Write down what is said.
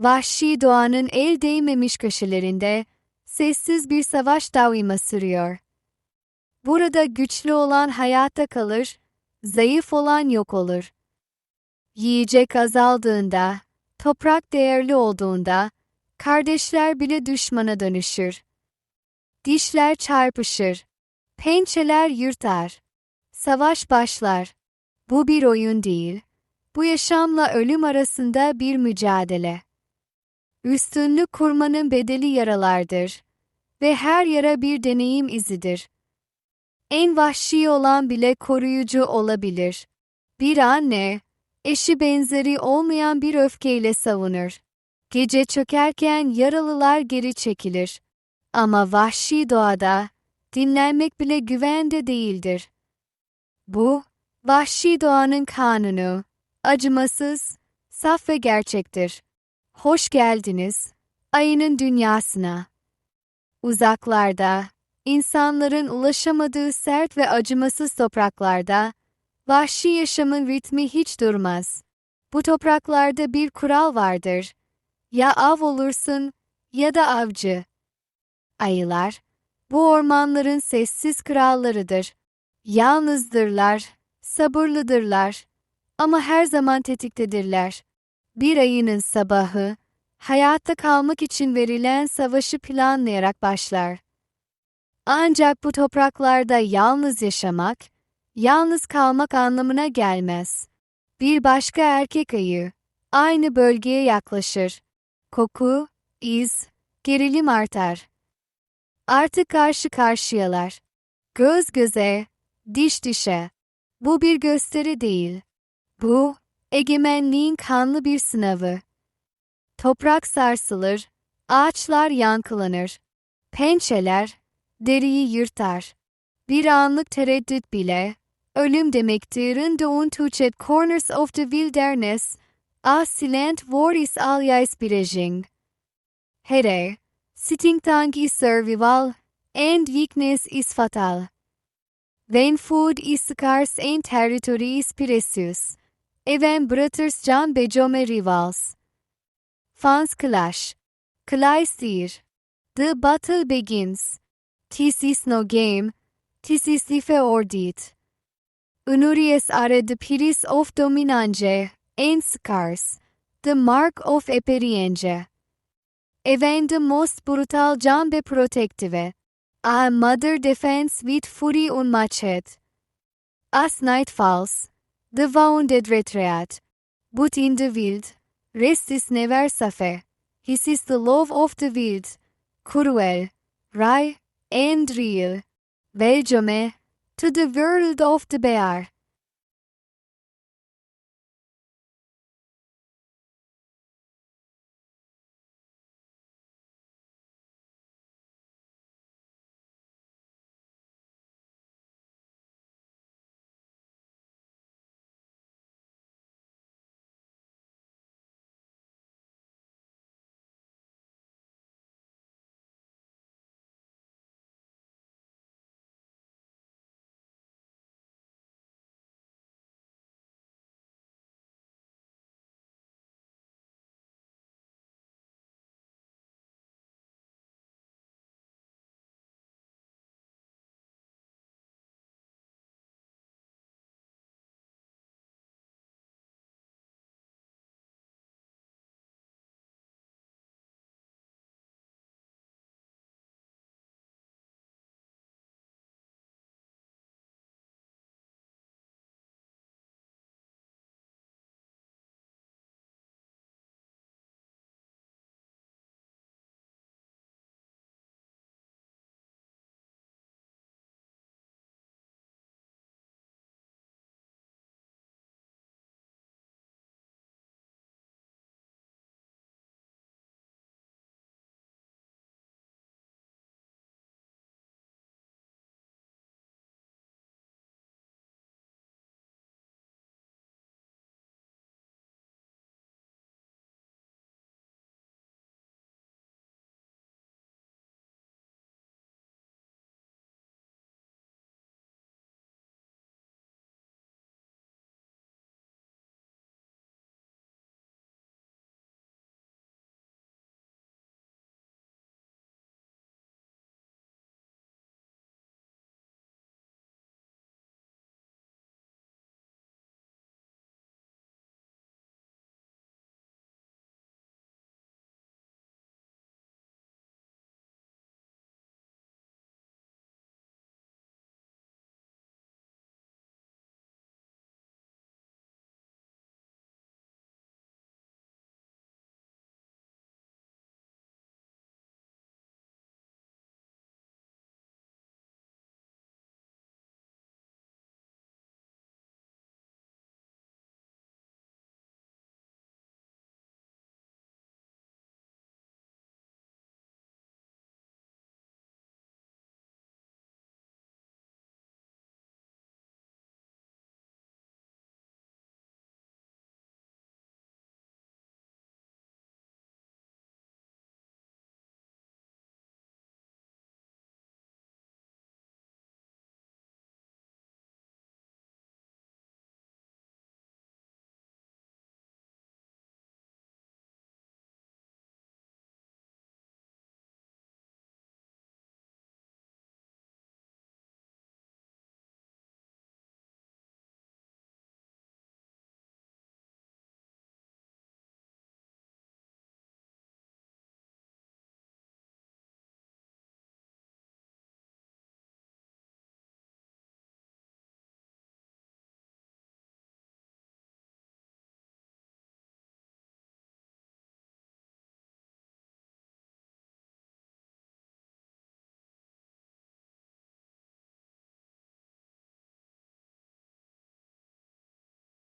Vahşi doğanın el değmemiş köşelerinde sessiz bir savaş davima sürüyor. Burada güçlü olan hayatta kalır, zayıf olan yok olur. Yiyecek azaldığında, toprak değerli olduğunda, kardeşler bile düşmana dönüşür. Dişler çarpışır, pençeler yırtar. Savaş başlar. Bu bir oyun değil. Bu yaşamla ölüm arasında bir mücadele. Üstünlük kurmanın bedeli yaralardır ve her yara bir deneyim izidir. En vahşi olan bile koruyucu olabilir. Bir anne, eşi benzeri olmayan bir öfkeyle savunur. Gece çökerken yaralılar geri çekilir. Ama vahşi doğada dinlenmek bile güvende değildir. Bu, vahşi doğanın kanunu, acımasız, saf ve gerçektir. Hoş geldiniz, ayının dünyasına. Uzaklarda, insanların ulaşamadığı sert ve acımasız topraklarda, vahşi yaşamın ritmi hiç durmaz. Bu topraklarda bir kural vardır. Ya av olursun ya da avcı. Ayılar, bu ormanların sessiz krallarıdır. Yalnızdırlar, sabırlıdırlar ama her zaman tetiktedirler. Bir ayının sabahı, hayatta kalmak için verilen savaşı planlayarak başlar. Ancak bu topraklarda yalnız yaşamak, yalnız kalmak anlamına gelmez. Bir başka erkek ayı, aynı bölgeye yaklaşır. Koku, iz, gerilim artar. Artık karşı karşıyalar. Göz göze, diş dişe. Bu bir gösteri değil. Bu, egemenliğin kanlı bir sınavı. Toprak sarsılır, ağaçlar yankılanır. Pençeler, deriyi yırtar. Bir anlık tereddüt bile, ölüm demektir in de untuchet corners of the wilderness, a silent voris alias birejing. Here, sitting tank is survival, and weakness is fatal. When food is scarce and territory is precious. Even brothers John Bejome rivals. Fans clash. Clysteer. The battle begins. This is no game. This is the ordeed. Unurius are the piris of dominange, and scars. The mark of eperienge. Even the most brutal jambe protective. A mother defends with fury unmatched. As night falls, the wounded retreat. But in the wild, rest is never safe. His is the love of the wild, cruel, wry, and real. Welcome eh? to the world of the bear.